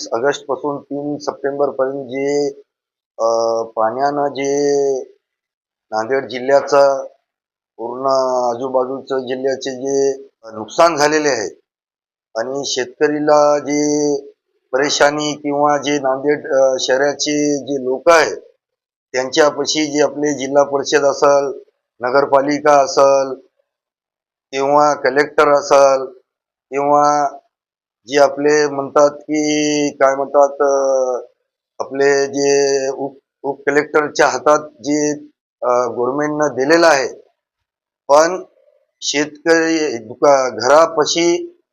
बावीस ऑगस्टपासून तीन सप्टेंबर पर्यंत जे पाण्यानं जे नांदेड जिल्ह्याचा पूर्ण आजूबाजूचं जिल्ह्याचे जे नुकसान झालेले आहे आणि शेतकरीला जे परेशानी किंवा जे नांदेड शहराचे जे लोक आहेत त्यांच्यापाशी जे आपले जिल्हा परिषद असल नगरपालिका असल किंवा कलेक्टर असल किंवा जे आपले म्हणतात की काय म्हणतात आपले जे उप उप कलेक्टरच्या हातात जे गव्हर्नमेंटनं दिलेलं आहे पण शेतकरी दुका घरापाशी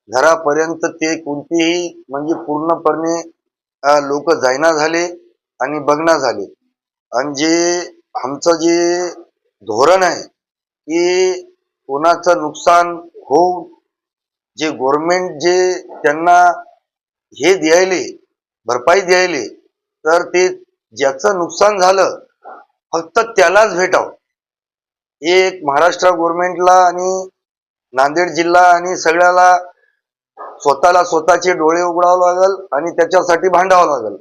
घरापर्यंत ते कोणतेही म्हणजे पूर्णपणे लोक जायना झाले आणि बघना झाले. आणि जे आमचं जे धोरण आहे की कोणाचं नुकसान होऊ जे गव्हर्नमेंट जे त्यांना हे द्यायले भरपाई द्यायले तर ते ज्याचं नुकसान झालं फक्त त्यालाच भेटावं. हे एक महाराष्ट्र गव्हर्नमेंटला आणि नांदेड जिल्हा आणि सगळ्याला स्वतःला स्वतःचे डोळे उघडावं लागल आणि त्याच्यासाठी भांडावं लागल.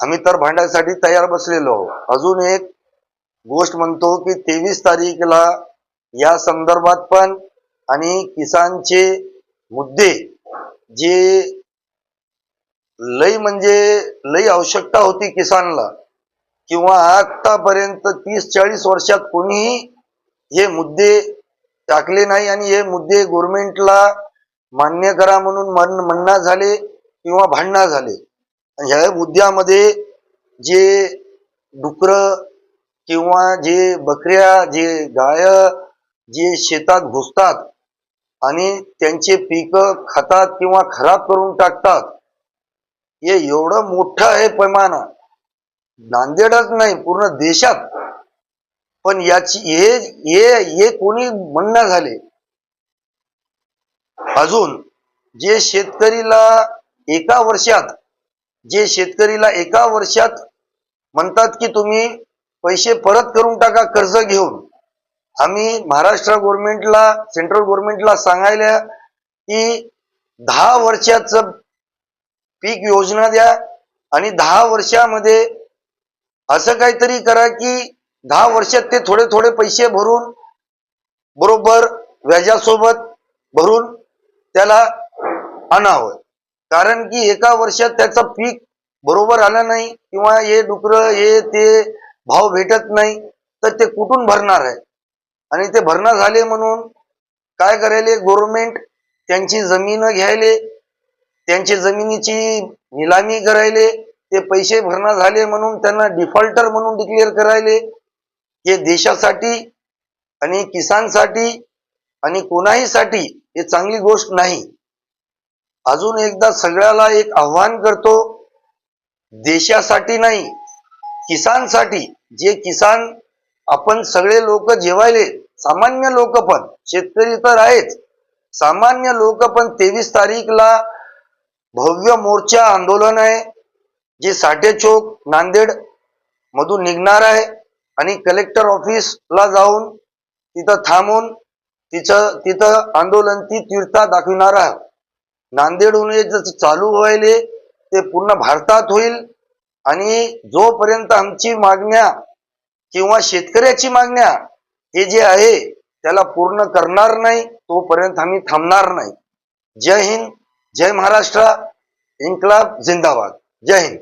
आम्ही तर भांडायसाठी तयार बसलेलो आहोत. अजून एक गोष्ट म्हणतो की तेवीस तारीखला या संदर्भात पण आणि किसानचे मुद्दे जे लई म्हणजे लई आवश्यकता होती किसानला किंवा आतापर्यंत तीस चाळीस वर्षात कोणीही हे मुद्दे टाकले नाही आणि हे मुद्दे गव्हर्नमेंटला मान्य करा म्हणून म्हण म्हणणं झाले किंवा भांडणं झाले. आणि ह्या मुद्द्यामध्ये जे डुकरं किंवा जे बकऱ्या जे गाय जे शेतात घुसतात आणि त्यांचे पीक खातात किंवा खराब करून टाकतात. हे एवढं मोठं आहे पैमाना नांदेडच नाही पूर्ण देशात. पण याची हे हे हे कोणी म्हणणं झाले. अजून जे शेतकरीला एका वर्षात जे शेतकरीला एका वर्षात म्हणतात की तुम्ही पैसे परत करून टाका कर्ज घेऊन. आम्ही महाराष्ट्र गव्हर्नमेंटला सेंट्रल गव्हर्नमेंटला सांगायला की दहा वर्षाचं पीक योजना द्या आणि दहा वर्षामध्ये असं काहीतरी करा की दहा वर्षात ते थोडे थोडे पैसे भरून बरोबर व्याजासोबत भरून त्याला आणावं. कारण की एका वर्षात त्याचं पीक बरोबर आलं नाही किंवा हे डुकरं हे ते भाव भेटत नाही तर ते कुठून भरणार आहे? आणि ते भरणं झाले म्हणून काय करायले गव्हर्नमेंट त्यांची जमीन घ्यायले त्यांची जमिनीची निलामी करायले ते पैसे भरणं झाले म्हणून त्यांना डिफॉल्टर म्हणून डिक्लेअर करायले. हे देशासाठी आणि किसानसाठी आणि कोणाहीसाठी हे चांगली गोष्ट नाही. अजून एकदा सगळ्याला एक आव्हान करतो देशासाठी नाही किसानसाठी. जे किसान आपण सगळे लोक जेवायले सामान्य लोक पण शेतकरी तर आहेच. सामान्य लोक पण तेवीस तारीखला भव्य मोर्चा आंदोलन आहे जे साठे चौक नांदेड मधून निघणार आहे आणि कलेक्टर ऑफिसला जाऊन तिथं थांबून तिचं तिथं आंदोलन ती तीर्था दाखविणार आहे नांदेडहून जसं चालू व्हायले ते पूर्ण भारतात होईल आणि जोपर्यंत आमची मागण्या किंवा शेतकऱ्याची मागण्या हे जे आहे त्याला पूर्ण करणार नाही तोपर्यंत आम्ही थांबणार नाही. जय हिंद जय महाराष्ट्र इन्कलाब जिंदाबाद. जय हिंद.